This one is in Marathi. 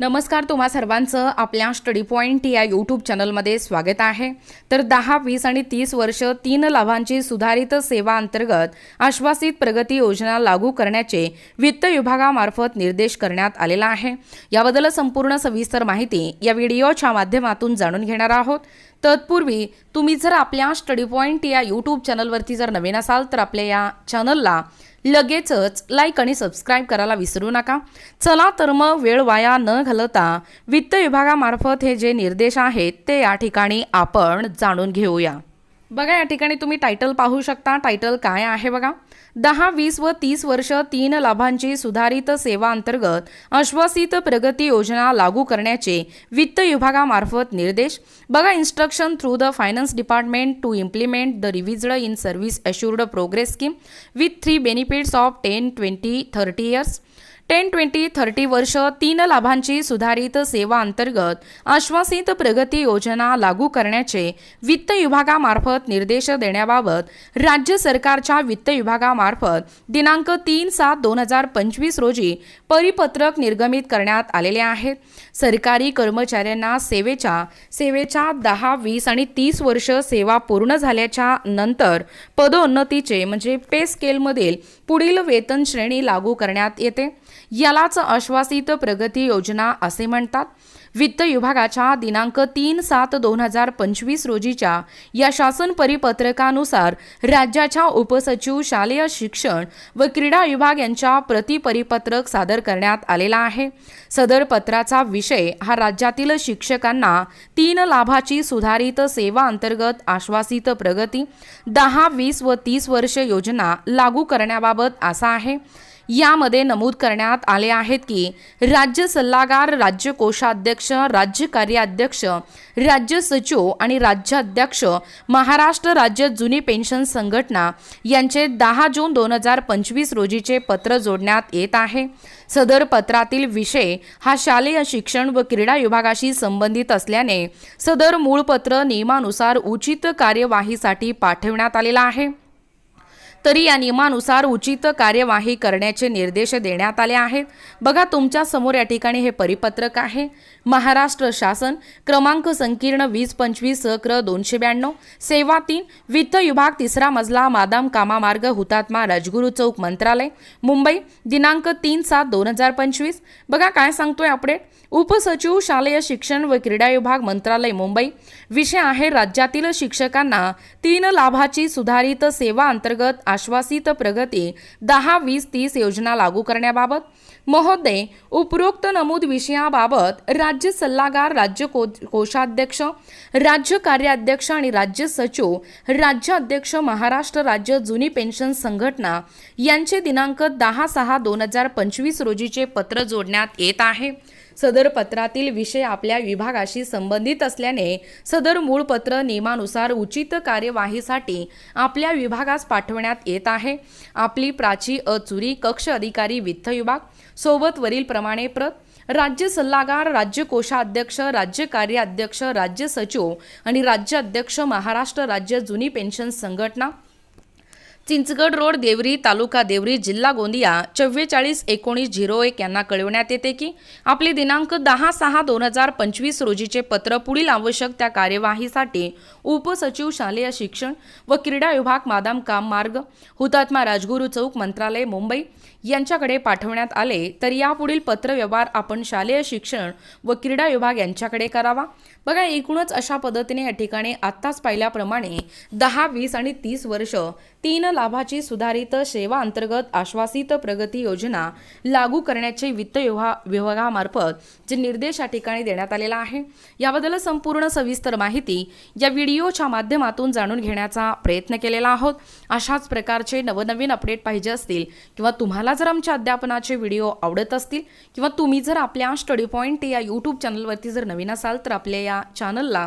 नमस्कार तुम्हा सर्वांचं आपल्या स्टडी पॉईंट या यूट्यूब चॅनलमध्ये स्वागत आहे. तर दहा वीस आणि तीस वर्ष तीन लाभांची सुधारित सेवा अंतर्गत आश्वासित प्रगती योजना लागू करण्याचे वित्त विभागामार्फत निर्देश करण्यात आलेला आहे. याबद्दल संपूर्ण सविस्तर माहिती या व्हिडिओच्या माध्यमातून जाणून घेणार आहोत. तत्पूर्वी तुम्ही जर आपल्या स्टडी पॉईंट या यूट्यूब चॅनलवरती जर नवीन असाल तर आपल्या या चॅनलला लगेचच लाईक आणि सबस्क्राईब करायला विसरू नका. चला तर मग वेळ वाया न घालवता वित्त विभागामार्फत हे जे निर्देश आहेत ते या ठिकाणी आपण जाणून घेऊया. बघा या ठिकाणी तुम्ही टायटल पाहू शकता. टायटल काय आहे बघा? दहा वीस व तीस वर्ष तीन लाभांची सुधारित सेवा अंतर्गत आश्वासित प्रगती योजना लागू करण्याचे वित्त विभागामार्फत निर्देश. बघा instruction through the finance department to implement the revised in service assured progress scheme with three benefits of ten twenty thirty years ten twenty thirty वर्ष तीन लाभांची सुधारित सेवा अंतर्गत आश्वासित प्रगती योजना लागू करण्याचे वित्त विभागामार्फत निर्देश देण्याबाबत राज्य सरकारच्या वित्त विभागामार्फत दिनांक तीन सात दोन हजार पंचवीस रोजी परिपत्रक निर्गमित करण्यात आलेले आहेत सरकारी कर्मचाऱ्यांना सेवेच्या सेवेच्या दहा वीस आणि तीस वर्ष सेवा पूर्ण झाल्याच्यानंतर पदोन्नतीचे म्हणजे पे स्केलमधील पुढील वेतन श्रेणी लागू करण्यात येते. यालाच आश्वासित प्रगती योजना असे म्हणतात. वित्त विभागाच्या दिनांक तीन सात दोन हजार पंचवीस रोजीच्या या शासन परिपत्रकानुसार राज्याच्या उपसचिव शालेय शिक्षण व क्रीडा विभाग यांच्या प्रतिपरिपत्रक सादर करण्यात आलेला आहे. सदर पत्राचा विषय हा राज्यातील शिक्षकांना तीन लाभाची सुधारित सेवा अंतर्गत आश्वासित प्रगती दहा वीस व तीस वर्ष योजना लागू करण्याबाबत असा आहे. यामध्ये नमूद करण्यात आले आहेत की राज्य सल्लागार राज्य कोषाध्यक्ष राज्य कार्याध्यक्ष राज्य सचिव आणि राज्याध्यक्ष महाराष्ट्र राज्य जुनी पेन्शन संघटना यांचे दहा जून दोन हजार पंचवीस रोजीचे पत्र जोडण्यात येत आहे. सदर पत्रातील विषय हा शालेय शिक्षण व क्रीडा विभागाशी संबंधित असल्याने सदर मूळ पत्र नियमानुसार उचित कार्यवाहीसाठी पाठवण्यात आलेला आहे. तरी या नियमानुसार उचित कार्यवाही करण्याचे निर्देश देण्यात आले आहेत. बघा तुमच्यासमोर या ठिकाणी हे परिपत्रक आहे. महाराष्ट्र शासन क्रमांक संकीर्ण वीस पंचवीस सक्र दोनशे ब्याण्णव सेवा तीन वित्त विभाग तिसरा मजला मादाम कामामार्ग हुतात्मा राजगुरू चौक मंत्रालय मुंबई दिनांक तीन सात दोन हजार पंचवीस. बघा काय सांगतोय अपडेट उपसचिव शालेय शिक्षण व क्रीडा विभाग मंत्रालय मुंबई. विषय आहे राज्यातील शिक्षकांना तीन लाभाची सुधारित सेवा अंतर्गत आश्वासित प्रगती दहा वीस तीस योजना लागू करण्याबाबत. महोदय उपरोक्त नमूद विषयाबाबत राज्य सल्लागार राज्य को कोषाध्यक्ष राज्य कार्याध्यक्ष आणि राज्य सचिव राज्याध्यक्ष महाराष्ट्र राज्य जुनी पेन्शन संघटना यांचे दिनांक दहा सहा दोन हजार पंचवीस रोजीचे पत्र जोडण्यात येत आहे. सदर पत्रातील विषय आपल्या विभागाशी संबंधित असल्याने सदर मूळ पत्र नियमानुसार उचित कार्यवाहीसाठी आपल्या विभागास पाठवण्यात येत आहे. आपली प्राची अचुरी कक्ष अधिकारी वित्त विभाग सोबत वरील प्रमाणे प्रत राज्य सल्लागार राज्य कोषाध्यक्ष राज्य कार्याध्यक्ष राज्य सचिव आणि राज्य अध्यक्ष महाराष्ट्र राज्य जुनी पेन्शन संघटना चिंचगड रोड देवरी तालुका देवरी जिल्हा गोंदिया चव्वेचाळीस एकोणीस झिरो एक यांना कळविण्यात येते की आपले दिनांक दहा सहा दोन हजार पंचवीस रोजीचे पत्र पुढील आवश्यक त्या कार्यवाहीसाठी उपसचिव शालेय शिक्षण व क्रीडा विभाग मादाम काम मार्ग हुतात्मा राजगुरू चौक मंत्रालय मुंबई यांच्याकडे पाठवण्यात आले तर यापुढील पत्रव्यवहार आपण शालेय शिक्षण व क्रीडा विभाग यांच्याकडे करावा. बघा एकूणच अशा पद्धतीने या ठिकाणी आत्ताच पाहिल्याप्रमाणे दहा वीस आणि तीस वर्ष तीन लाभाची सुधारित सेवा अंतर्गत आश्वासित प्रगती योजना लागू करण्याचे वित्त विभा विभागामार्फत जे निर्देश या ठिकाणी देण्यात आलेला आहे. याबद्दल संपूर्ण सविस्तर माहिती या व्हिडिओच्या माध्यमातून जाणून घेण्याचा प्रयत्न केलेला आहोत. अशाच प्रकारचे नवनवीन अपडेट पाहिजे असतील किंवा तुम्हाला जर आमच्या अध्यापनाचे व्हिडिओ आवडत असतील किंवा तुम्ही जर आपल्या स्टडी पॉईंट या यूट्यूब चॅनलवरती जर नवीन असाल तर आपल्या या चॅनलला